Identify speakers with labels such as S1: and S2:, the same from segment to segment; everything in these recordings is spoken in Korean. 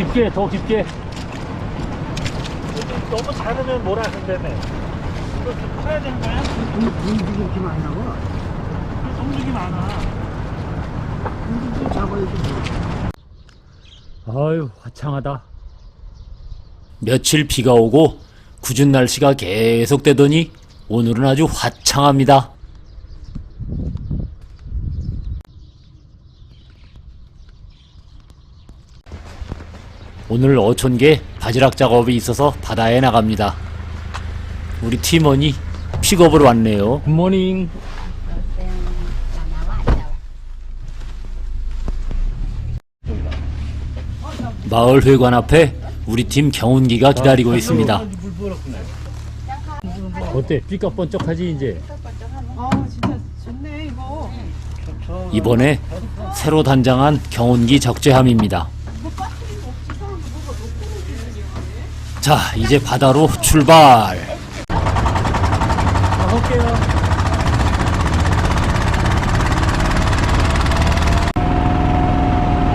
S1: 깊게, 더 깊게.
S2: 너무 작으면 뭐라 한다며. 이거 좀 커야 되는 거야?
S3: 공기 이렇게 많이 나와.
S2: 성적이 많아.
S3: 좀 잡아야지. 뭐.
S1: 아유, 화창하다.
S4: 며칠 비가 오고 궂은 날씨가 계속되더니 오늘은 아주 화창합니다. 오늘 어촌계 바지락 작업이 있어서 바다에 나갑니다. 우리 팀원이 픽업을 왔네요.
S1: 굿모닝.
S4: 마을 회관 앞에 우리 팀 경운기가 기다리고 있습니다.
S1: 어때? 삐까 번쩍하지, 이제?
S5: 아 진짜 좋네 이거.
S4: 이번에 새로 단장한 경운기 적재함입니다. 자, 이제 바다로 출발!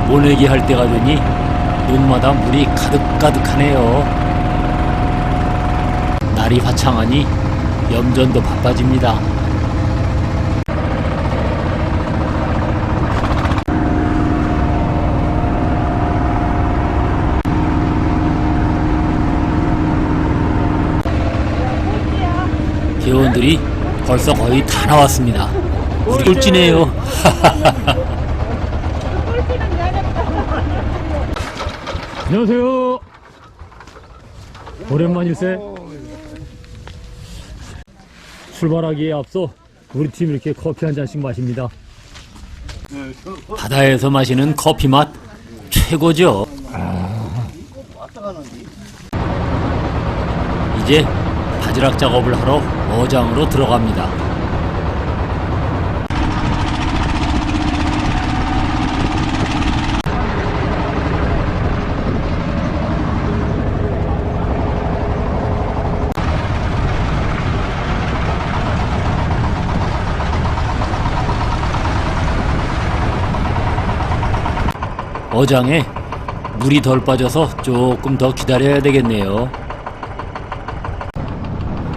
S4: 모내기 할 때가 되니 눈마다 물이 가득가득하네요. 날이 화창하니 염전도 바빠집니다. 회원들이 벌써 거의 다 나왔습니다. 우리 꼴찌네요.
S1: 안녕하세요. 오랜만일세. 출발하기에 앞서 우리 팀 이렇게 커피 한 잔씩 마십니다.
S4: 바다에서 마시는 커피 맛 최고죠. 이제 바지락 작업을 하러 어장으로 들어갑니다. 어장에 물이 덜 빠져서 조금 더 기다려야 되겠네요.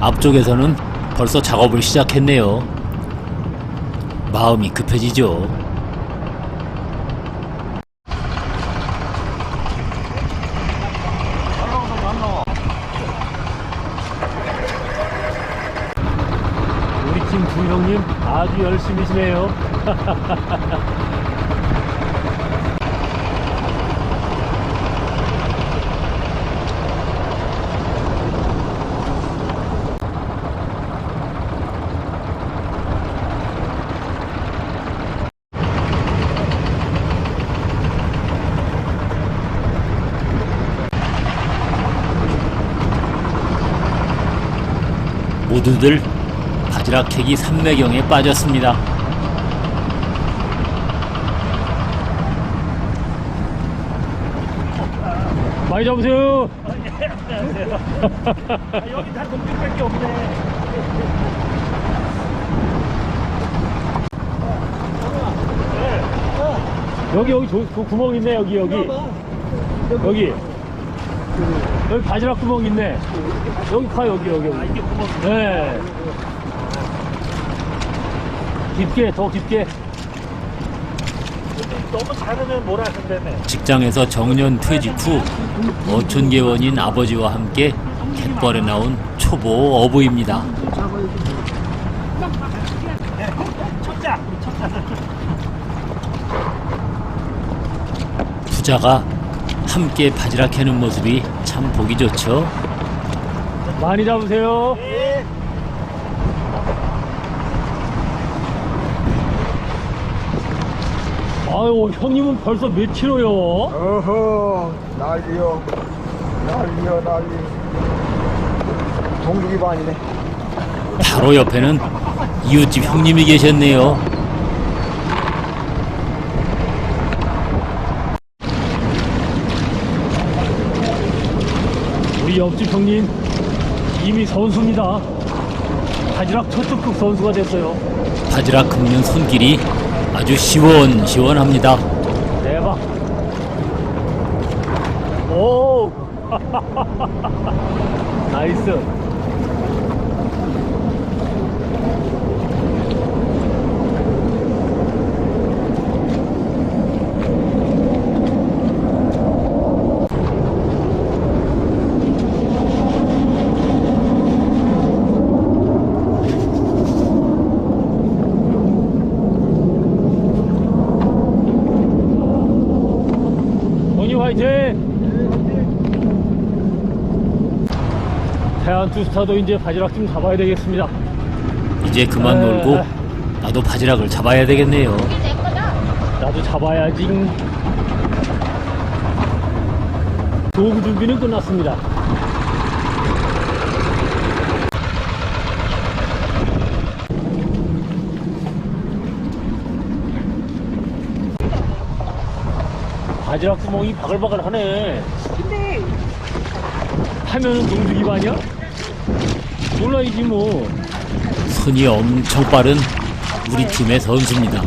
S4: 앞쪽에서는 벌써 작업을 시작했네요. 마음이 급해지죠.
S1: 우리 팀 두 형님 아주 열심히시네요.
S4: 모두들 바지락 캐기 삼매경에 빠졌습니다.
S1: 많이 잡으세요.
S2: 아, 여기 다 동백밖에 없네.
S1: 여기 여기 조, 그 구멍 있네 여기 여기 여기 여기 바지락 구멍 있네. 여기 파 여기 여기 여기.
S2: 이게 구멍.
S1: 네. 깊게 더 깊게.
S2: 너무 작으면 뭐라 한다며.
S4: 직장에서 정년 퇴직 후 어촌계원인 아버지와 함께 갯벌에 나온 초보 어부입니다.
S2: 첫자.
S4: 부자가 함께 바지락 캐는 모습이 참 보기 좋죠.
S1: 많이 잡으세요.
S2: 예.
S1: 아유 형님은 벌써 몇 킬로요?
S6: 어허 난리요 난리요 난리 동족이 반이네
S4: 바로 옆에는 이웃집 형님이 계셨네요.
S1: 우리 옆집 형님 이미 선수입니다. 바지락 초특급 선수가 됐어요.
S4: 바지락 긁는 손길이 아주 시원시원합니다.
S1: 대박. 오! 나이스. 원희 화이팅! 태안 투스타도 이제 바지락 좀 잡아야 되겠습니다.
S4: 이제 그만 놀고 나도 바지락을 잡아야 되겠네요.
S1: 나도 잡아야지. 도구 준비는 끝났습니다. 바지락 구멍이 바글바글 하네.
S5: 근데
S1: 하면은 농주기 반이야? 몰라야지 뭐.
S4: 손이 엄청 빠른 우리 팀의 선수입니다.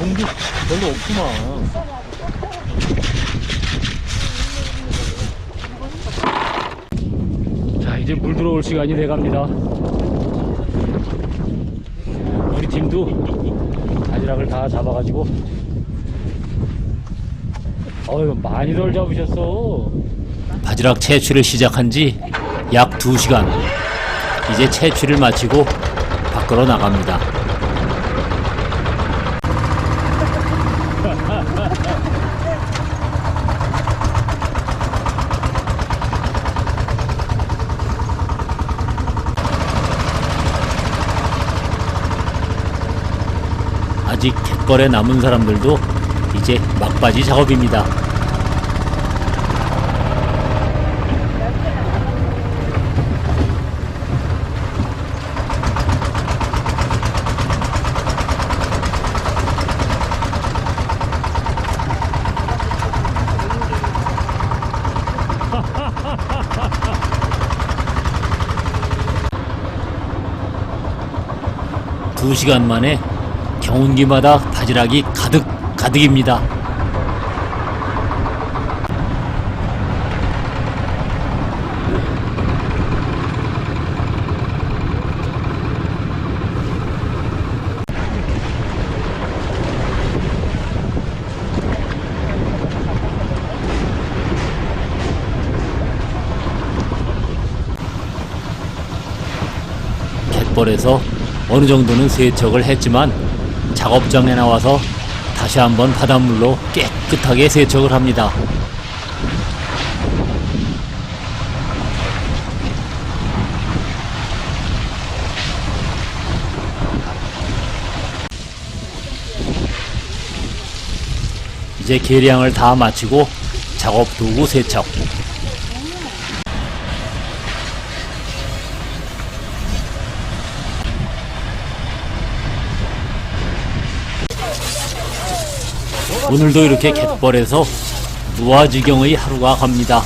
S1: 공기 별로 없구만. 자, 이제 물 들어올 시간이 돼 갑니다. 우리 팀도 바지락을 다 잡아가지고. 어휴, 많이들 잡으셨어.
S4: 바지락 채취를 시작한 지 약 2시간. 이제 채취를 마치고 밖으로 나갑니다. 아직 갯벌에 남은 사람들도 이제 막바지 작업입니다. 두 시간 만에 경운기마다 바지락이 가득 가득입니다. 갯벌에서 어느 정도는 세척을 했지만 작업장에 나와서 다시 한번 바닷물로 깨끗하게 세척을 합니다. 이제 계량을 다 마치고 작업 도구 세척. 오늘도 이렇게 갯벌에서 무아지경의 하루가 갑니다.